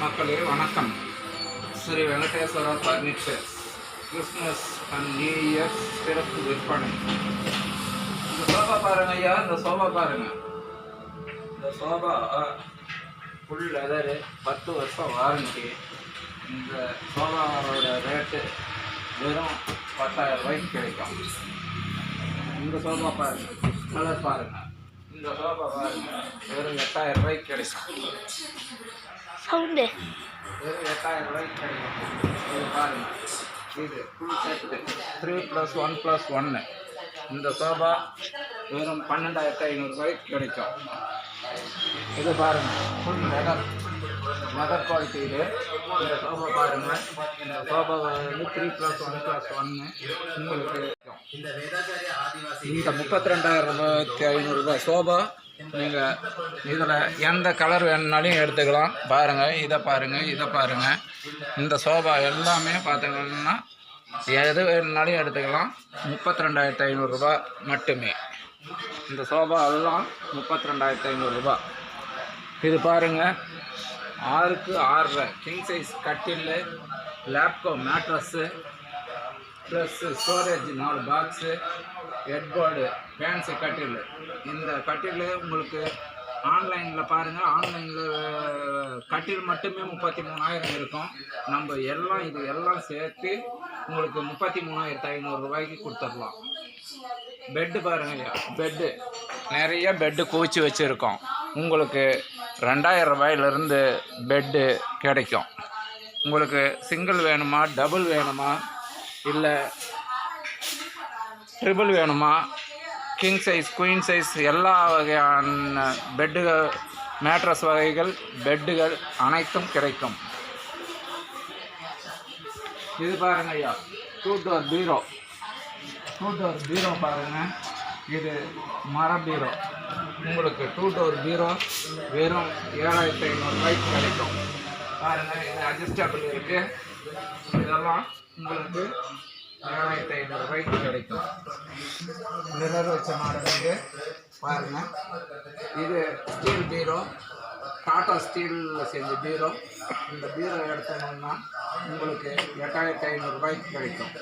மக்களே வணக்கம். Sri Venkateswara furniture Christmas and new year சிறப்பு விற்பனை. இந்த சோபா பாருங்க ஐயா இந்த சோபா பாருங்க. இந்த சோபா ஃபுல் லெதரு பத்து வருஷம் வாரண்டி இந்த சோபாவோட ரேட்டு வெறும் பத்தாயிரம் ரூபாய்க்கு கிடைக்கும். இந்த சோபா பாருங்க கலர் பாருங்க. இந்த சோபா பாருங்க வெறும் எட்டாயிரம் ரூபாய்க்கு கிடைக்கும். சவுண்டு. எட்டாயிரம் கிடைக்கும் இது இது full set three plus one plus ஒன்று இந்த சோபா வெறும் பன்னெண்டாயிரத்தி ஐநூறுரூவாய்க்கு கிடைக்கும். இது பாருங்கள் ஃபுல் லெதர் லெதர் குவாலிட்டி இது. இந்த சோபா பாருங்கள் இந்த சோபா வந்து த்ரீ ப்ளஸ் ஒன் ப்ளஸ் ஒன்று உங்களுக்கு கிடைக்கும். இந்த முப்பத்தி ரெண்டாயிரம் ரூபாய்க்கு ஐநூறுரூபா சோபா. நீங்கள் இதில் எந்த கலர் வேணுனாலும் எடுத்துக்கலாம். பாருங்கள் இதை பாருங்கள் இதை பாருங்கள் இந்த சோபா எல்லாமே பார்த்துக்கணுன்னா எது வேணுனாலும் எடுத்துக்கலாம். முப்பத்தி ரெண்டாயிரத்து ஐநூறுரூபா மட்டுமே. இந்த சோபா எல்லாம் முப்பத்தி ரெண்டாயிரத்து ஐநூறுரூபா இது பாருங்கள் ஆறுக்கு ஆறரை கிங் சைஸ் கட்டில் லேப்கோ மேட்ரஸ்ஸு ப்ளஸ்ஸு ஸ்டோரேஜ் நாலு பாக்ஸு ஹெட்போர்டு ஃபேன்ஸு கட்டில் இந்த கட்டில் உங்களுக்கு ஆன்லைனில் பாருங்கள் ஆன்லைனில் கட்டில் மட்டுமே முப்பத்தி மூணாயிரம் இருக்கும். நம்ம எல்லாம் இது எல்லாம் சேர்த்து உங்களுக்கு முப்பத்தி மூணாயிரத்து ஐநூறுரூவாய்க்கு கொடுத்துடலாம். பெட்டு பாருங்க பெட்டு நிறைய பெட்டு குவிச்சு வச்சுருக்கோம். உங்களுக்கு ரெண்டாயிரம் ரூபாயிலிருந்து பெட்டு கிடைக்கும். உங்களுக்கு சிங்கிள் வேணுமா டபுள் வேணுமா இல்லை ட்ரிபிள் வேணுமா கிங் சைஸ் குயின் சைஸ் எல்லா வகையான பெட்டுகள் மேட்ரஸ் வகைகள் பெட்டுகள் அனைத்தும் கிடைக்கும். இது பாருங்க ஐயா. டூ டோர் பீரோ டூ டோர் பீரோ பாருங்க. இது மர பீரோ உங்களுக்கு டூ டோர் பீரோ வெறும் ஏழாயிரத்தி ஐநூறுரூவாய்க்கு கிடைக்கும். பாருங்கள் இது அட்ஜஸ்டபிள் இருக்குது இதெல்லாம் உங்களுக்கு ஏழாயிரத்தி ஐநூறுரூவாய்க்கு கிடைக்கும். மிரர் வச்ச மாடல் இது பாருங்கள் இது ஸ்டீல் பீரோ டாட்டா ஸ்டீலில் செஞ்ச பீரோ. இந்த பீரோ எடுத்தோம்னா உங்களுக்கு எட்டாயிரத்தி ஐநூறுரூபாய்க்கு கிடைக்கும்.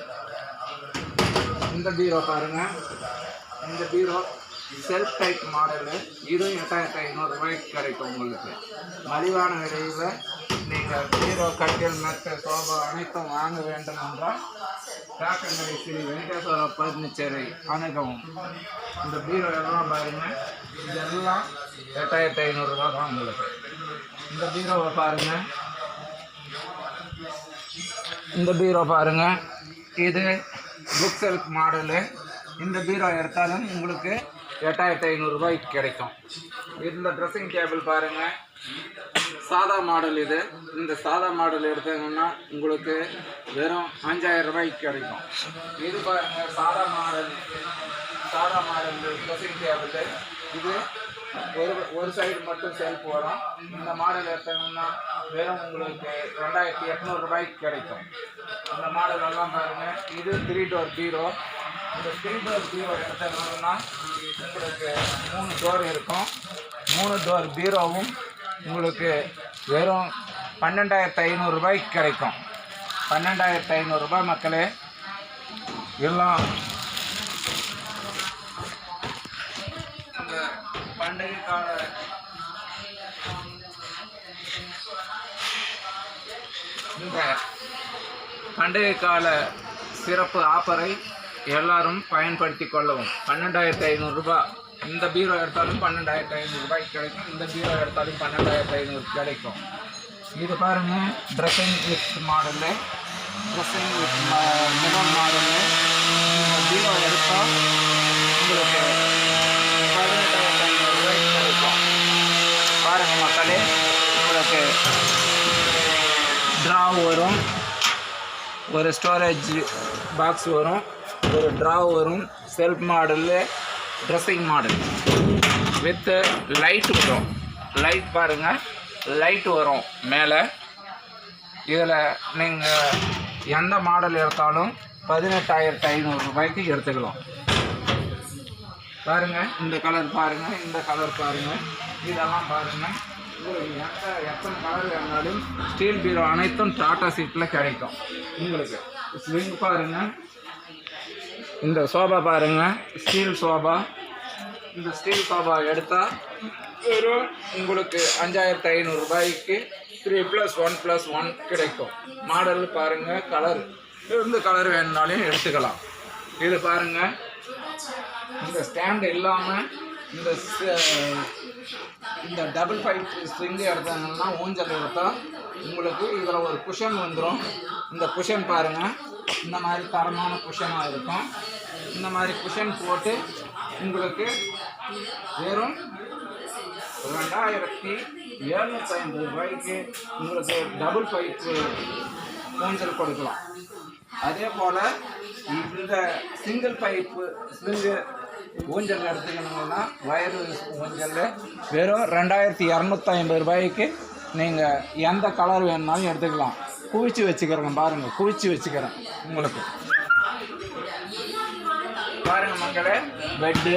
இந்த பீரோ பாருங்கள் இந்த பீரோ செல்ஃப் டைப் மாடலு இதுவும் எட்டாயிரத்தி ஐநூறுரூபாய்க்கு கிடைக்கும் உங்களுக்கு. மலிவான விலையில் நீங்கள் பீரோ கட்டில் மெத்த சோபா அனைத்தும் வாங்க வேண்டும் என்றால் காக்கங்கரை ஸ்ரீ வெங்கடேஸ்வர பர்னிச்சரை அணுகவும். இந்த பீரோ எல்லாம் பாருங்க. இதெல்லாம் எட்டாயிரத்தி ஐநூறுரூவா தான் உங்களுக்கு. இந்த பீரோவை பாருங்க. இந்த பீரோ பாருங்க. இது புக் செல்ஃப் மாடலு இந்த பீரோ எடுத்தாலும் உங்களுக்கு எட்டாயிரத்தி ஐநூறுரூபாய்க்கு கிடைக்கும். இந்த ட்ரெஸ்ஸிங் டேபிள் பாருங்கள் சாதா மாடல் இது. இந்த சாதா மாடல் எடுத்தீங்கன்னா உங்களுக்கு வெறும் அஞ்சாயிரம் ரூபாய்க்கு கிடைக்கும். இது பாருங்க சாதா மாடல் சாதா மாடல் ட்ரெஸ்ஸிங் டேபிள் இது ஒரு ஒரு சைடு மட்டும் செல்ஃப் வரும் இந்த மாடல் எடுத்தீங்கன்னா வெறும் உங்களுக்கு ரெண்டாயிரத்தி எட்நூறுபாய்க்கு கிடைக்கும். அந்த மாடல் எல்லாம் பாருங்கள் இது த்ரீ டோர் பீரோ இந்த த்ரீ டோர் பீரோ எடுத்தீங்கன்னா உங்களுக்கு மூணு டோர் இருக்கும். மூணு டோர் பீரோவும் உங்களுக்கு வெறும் பன்னெண்டாயிரத்து ஐநூறுரூபாய்க்கு கிடைக்கும். பன்னெண்டாயிரத்து ஐநூறுரூபா மக்களே எல்லாம் இந்த பண்டிகை கால இந்த பண்டிகை கால சிறப்பு ஆஃபரை எல்லாரும் பயன்படுத்தி கொள்ளவும். பன்னெண்டாயிரத்தி ஐநூறுரூபா இந்த பீரோ எடுத்தாலும் பன்னெண்டாயிரத்தி ஐநூறுரூபாய்க்கு கிடைக்கும். இந்த பீரோ எடுத்தாலும் பன்னெண்டாயிரத்து ஐநூறு கிடைக்கும். இது பாருங்கள் dressing with model dressing with mirror model இந்த பீரோ எடுத்தால் உங்களுக்கு பதினெட்டாயிரத்தி ஐநூறுரூபாய்க்கு கிடைக்கும். பாருங்க மக்களே உங்களுக்கு ட்ரா வரும். ஒரு ஸ்டோரேஜ் பாக்ஸ் வரும். ஒரு ட்ரா வரும். Shelf model dressing model with light வரும். லைட் பாருங்கள் லைட் வரும் மேலே. இதில் நீங்கள் எந்த மாடல் எடுத்தாலும் பதினெட்டாயிரத்து ஐநூறுரூபாய்க்கு எடுத்துக்கலாம். பாருங்கள் இந்த கலர் பாருங்கள் இந்த கலர் பாருங்கள் இதெல்லாம் பாருங்கள் உங்களுக்கு எந்த எத்தனை கலர் வேணாலும் ஸ்டீல் பீரோ அனைத்தும் டாட்டா சீட்டில் கிடைக்கும். உங்களுக்கு. ஸ்விங் பாருங்கள் இந்த சோபா பாருங்க ஸ்டீல் சோபா. இந்த ஸ்டீல் சோபா எடுத்தால் வெறும் உங்களுக்கு அஞ்சாயிரத்து ஐநூறு ரூபாய்க்கு three plus one plus one கிடைக்கும். மாடல் பாருங்கள் கலர் எந்த கலர் வேணுனாலும் எடுத்துக்கலாம். இது பாருங்கள் இந்த ஸ்டாண்ட் இல்லாமல் இந்த இந்த டபுள் ஃபைவ் ஸ்ட்ரிங்கு எடுத்தாங்கன்னா ஊஞ்சல் எடுத்தால் உங்களுக்கு இதில் ஒரு குஷன் வந்துடும் இந்த குஷன் பாருங்கள் இந்த மாதிரி தரமான குஷனாக இருக்கும். இந்த மாதிரி குஷன் போட்டு உங்களுக்கு வெறும் ரெண்டாயிரத்தி எழுநூற்றி ஐம்பது ரூபாய்க்கு உங்களுக்கு டபுள் பைப்பு ஊஞ்சல் கொடுக்கலாம். அதே போல் இந்த சிங்கிள் பைப்பு ஸ்லிங்கு ஊஞ்சல் எடுத்துக்கணுங்கன்னா வயரு ஊஞ்சல் வெறும் ரெண்டாயிரத்தி இரநூத்தி ஐம்பது ரூபாய்க்கு நீங்கள் எந்த கலர் வேணுனாலும் எடுத்துக்கலாம். குவிச்சு வச்சுக்கிறேன் பாருங்கள் குவிச்சு வச்சுக்கிறேன் உங்களுக்கு. பாருங்க மக்களே பெட்டு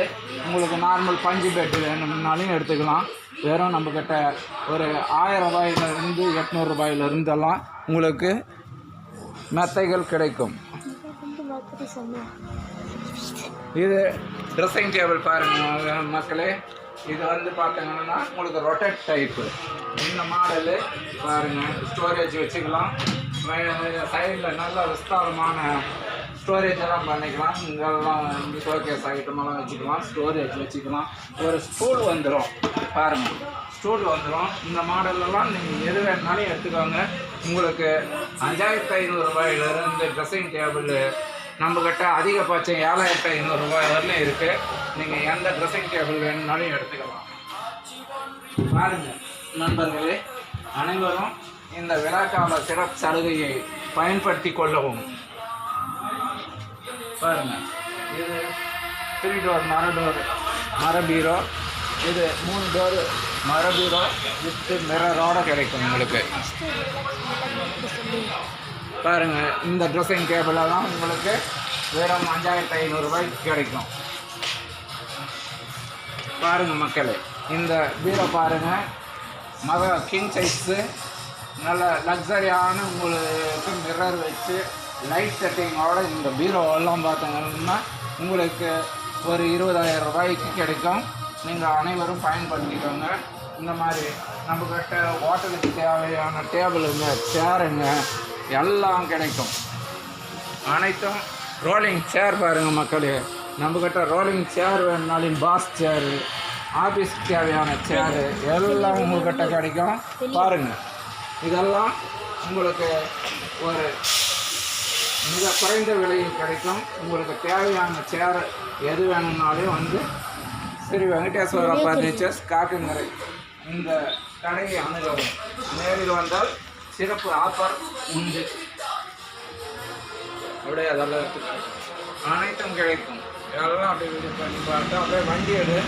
உங்களுக்கு நார்மல் பஞ்சு பெட்டு வேணும்னாலும் எடுத்துக்கலாம். வெறும் நம்மக்கிட்ட ஒரு ஆயிரம் ரூபாயிலிருந்து எட்நூறுபாயிலிருந்தெல்லாம் உங்களுக்கு மெத்தைகள் கிடைக்கும். இது ட்ரெஸ்ஸிங் டேபிள் பாருங்க மக்களே. இது வந்து பார்த்தீங்கன்னா உங்களுக்கு ரொட்டேட் டைப்பு இந்த மாடலு பாருங்கள் ஸ்டோரேஜ் வச்சுக்கலாம். சைடில் நல்ல விஸ்தாரமான ஸ்டோரேஜ் எல்லாம் பண்ணிக்கலாம். இங்கெல்லாம் வந்து ஷோகேஸ் ஐட்டமெல்லாம் வச்சுக்கலாம். ஸ்டோரேஜ் வச்சுக்கலாம். ஒரு ஸ்டூல் வந்துடும் பாருங்கள் ஸ்டூல் வந்துடும் இந்த மாடலெல்லாம் நீங்கள் எது வேணுனாலும் எடுத்துக்கோங்க. உங்களுக்கு அஞ்சாயிரத்து ஐநூறுரூபாயிலிருந்து ட்ரெஸ்ஸிங் டேபிள் நம்மக்கிட்ட அதிகபட்சம் ஏழாயிரத்தி ஐநூறு ரூபாய் வரலும் இருக்குது நீங்கள் எந்த ட்ரெஸ்ஸிங் டேபிள் வேணும்னாலும் எடுத்துக்கலாம். பாருங்க நண்பர்களே அனைவரும் இந்த விழாக்கால சிறப்பு சலுகையை பயன்படுத்தி கொள்ளவும். பாருங்க இது த்ரீ டோர் மர டோர் மர பீரோ இது மூணு டோர் மர பீரோ வித்து மிரரோட கிடைக்கும் உங்களுக்கு. பாருங்கள் இந்த ட்ரெஸ்ஸிங் டேபிளெல்லாம் உங்களுக்கு வெறும் அஞ்சாயிரத்து ஐநூறுரூபாய்க்கு கிடைக்கும். பாருங்கள் மக்களே இந்த பீரோ பாருங்கள் மத கிங் சைஸு நல்ல லக்ஸரியான உங்களுக்கு மிரர் வச்சு லைட் செட்டிங்கோட இந்த பீரோவெல்லாம் பார்த்தீங்கன்னா உங்களுக்கு ஒரு இருபதாயிரம் ரூபாய்க்கு கிடைக்கும். நீங்கள் அனைவரும் பயன்படுத்திக்கோங்க. இந்த மாதிரி நம்மக்கிட்ட ஹோட்டலுக்கு தேவையான டேபிளுங்க சேருங்க எல்லாம் கிடைக்கும். அனைத்தும் ரோலிங் சேர் பாருங்கள் மக்களே. நம்மக்கிட்ட ரோலிங் சேர் வேணுனாலும் பாஸ் சேரு ஆஃபீஸ்க்கு தேவையான சேரு எல்லாம் உங்கள்கிட்ட கிடைக்கும். பாருங்கள் இதெல்லாம் உங்களுக்கு ஒரு மிக குறைந்த விலையில் கிடைக்கும். உங்களுக்கு தேவையான சேர் எது வேணும்னாலும் வந்து ஸ்ரீ வெங்கடேஸ்வர பர்னிச்சர்ஸ் காக்குங்கரை. இந்த கடையை அணுகவும். நேரில் வந்தால் சிறப்பு ஆஃபர் உண்டு. அப்படியே அதெல்லாம் எடுத்துக்கலாம். அனைத்தும் கிடைக்கும். எல்லாம் அப்படியே பண்ணி பார்த்தா அப்படியே வண்டி எடு.